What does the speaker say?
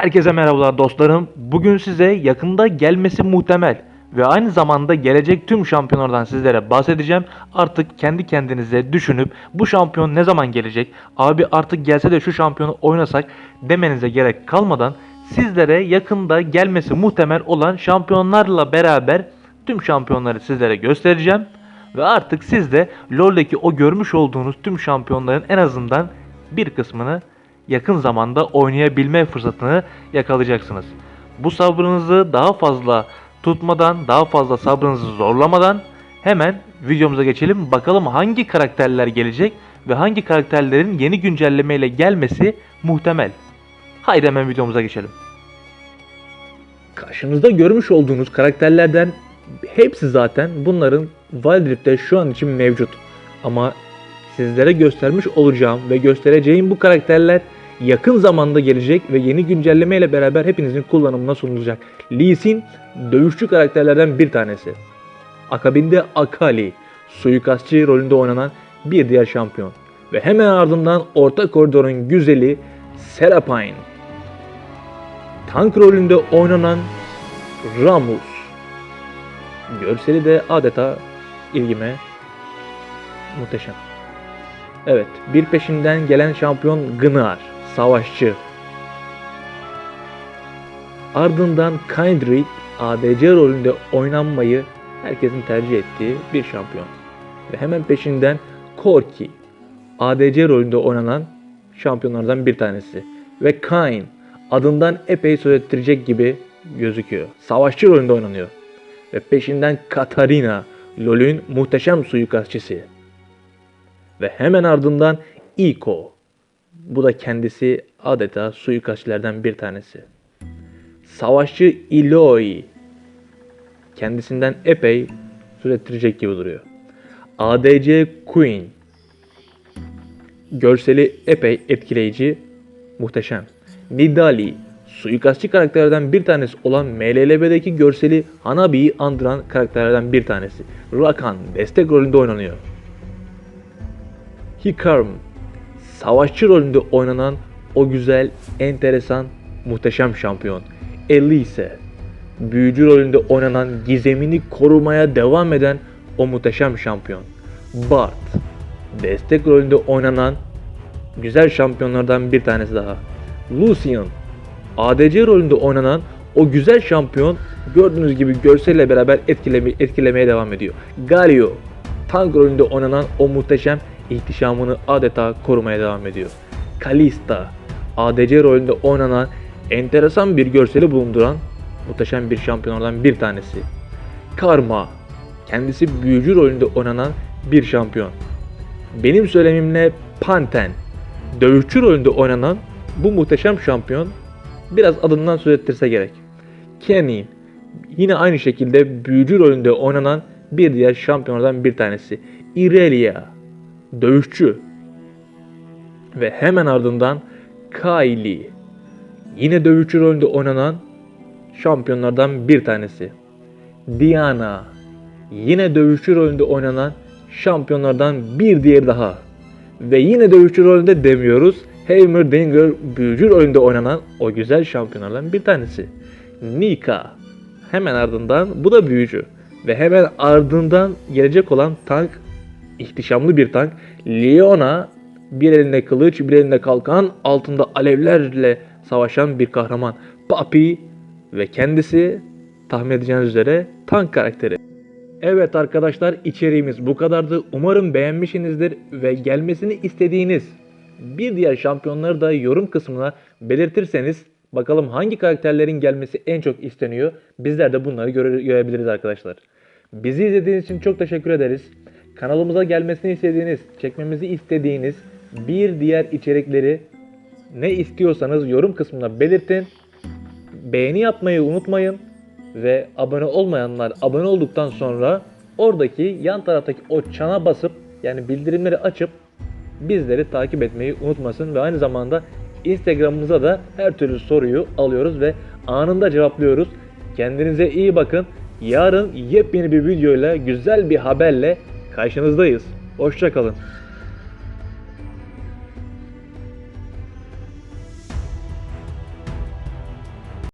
Herkese merhabalar dostlarım. Bugün size yakında gelmesi muhtemel ve aynı zamanda gelecek tüm şampiyonlardan sizlere bahsedeceğim. Artık kendi kendinize düşünüp bu şampiyon ne zaman gelecek? Abi artık gelse de şu şampiyonu oynasak demenize gerek kalmadan sizlere yakında gelmesi muhtemel olan şampiyonlarla beraber tüm şampiyonları sizlere göstereceğim. Ve artık siz de LoL'deki o görmüş olduğunuz tüm şampiyonların en azından bir kısmını yakın zamanda oynayabilme fırsatını yakalayacaksınız. Bu sabrınızı daha fazla tutmadan, daha fazla sabrınızı zorlamadan hemen videomuza geçelim. Bakalım hangi karakterler gelecek ve hangi karakterlerin yeni güncellemeyle gelmesi muhtemel. Haydi hemen videomuza geçelim. Karşınızda görmüş olduğunuz karakterlerden hepsi zaten bunların Wild şu an için mevcut. Ama sizlere göstermiş olacağım ve göstereceğim bu karakterler yakın zamanda gelecek ve yeni güncelleme ile beraber hepinizin kullanımına sunulacak. Lee Sin dövüşçü karakterlerden bir tanesi. Akabinde Akali, suikastçı rolünde oynanan bir diğer şampiyon. Ve hemen ardından orta koridorun güzeli Serapine. Tank rolünde oynanan Ramus. Görseli de adeta ilgime muhteşem. Evet, bir peşinden gelen şampiyon Gnar, savaşçı. Ardından Kindred, ADC rolünde oynanmayı herkesin tercih ettiği bir şampiyon. Ve hemen peşinden Corki, ADC rolünde oynanan şampiyonlardan bir tanesi. Ve Kain, adından epey söz ettirecek gibi gözüküyor. Savaşçı rolünde oynanıyor. Ve peşinden Katarina, LoL'ün muhteşem suikastçısı. Ve hemen ardından Iko. Bu da kendisi adeta suikastçilerden bir tanesi. Savaşçı Iloi. Kendisinden epey söz ettirecek gibi duruyor. ADC Queen. Görseli epey etkileyici, muhteşem. Nidali. Suikastçı karakterlerden bir tanesi olan MLLB'deki görseli Hanabi'yi andıran karakterlerden bir tanesi. Rakan destek rolünde oynanıyor. Hikarum, savaşçı rolünde oynanan o güzel, enteresan, muhteşem şampiyon. Elise, büyücü rolünde oynanan gizemini korumaya devam eden o muhteşem şampiyon. Bart, destek rolünde oynanan güzel şampiyonlardan bir tanesi daha. Lucian, ADC rolünde oynanan o güzel şampiyon gördüğünüz gibi görselle beraber etkileme, etkilemeye devam ediyor. Galio, tank rolünde oynanan o muhteşem ihtişamını adeta korumaya devam ediyor. Kalista, ADC rolünde oynanan enteresan bir görseli bulunduran muhteşem bir şampiyonlardan bir tanesi. Karma, kendisi büyücü rolünde oynanan bir şampiyon. Benim söylemimle Panten, dövüşçü rolünde oynanan bu muhteşem şampiyon biraz adından söz ettirse gerek. Kenny, yine aynı şekilde büyücü rolünde oynanan bir diğer şampiyonlardan bir tanesi. Irelia, dövüşçü. Ve hemen ardından Kylie. Yine dövüşçü rolünde oynanan şampiyonlardan bir tanesi. Diana. Yine dövüşçü rolünde oynanan şampiyonlardan bir diğer daha. Ve yine dövüşçü rolünde demiyoruz. Heimerdinger büyücü rolünde oynanan o güzel şampiyonlardan bir tanesi. Nika. Hemen ardından bu da büyücü. Ve hemen ardından gelecek olan tank ihtişamlı bir tank. Leona bir elinde kılıç, bir elinde kalkan, altında alevlerle savaşan bir kahraman. Papi ve kendisi tahmin edeceğiniz üzere tank karakteri. Evet arkadaşlar içeriğimiz bu kadardı. Umarım beğenmişsinizdir ve gelmesini istediğiniz bir diğer şampiyonları da yorum kısmına belirtirseniz bakalım hangi karakterlerin gelmesi en çok isteniyor. Bizler de bunları göre- görebiliriz arkadaşlar. Bizi izlediğiniz için çok teşekkür ederiz. Kanalımıza gelmesini istediğiniz, çekmemizi istediğiniz bir diğer içerikleri ne istiyorsanız yorum kısmına belirtin. Beğeni yapmayı unutmayın ve abone olmayanlar abone olduktan sonra oradaki yan taraftaki o çana basıp yani bildirimleri açıp bizleri takip etmeyi unutmasın ve aynı zamanda Instagram'ımıza da her türlü soruyu alıyoruz ve anında cevaplıyoruz. Kendinize iyi bakın. Yarın yepyeni bir videoyla güzel bir haberle karşınızdayız. Hoşçakalın.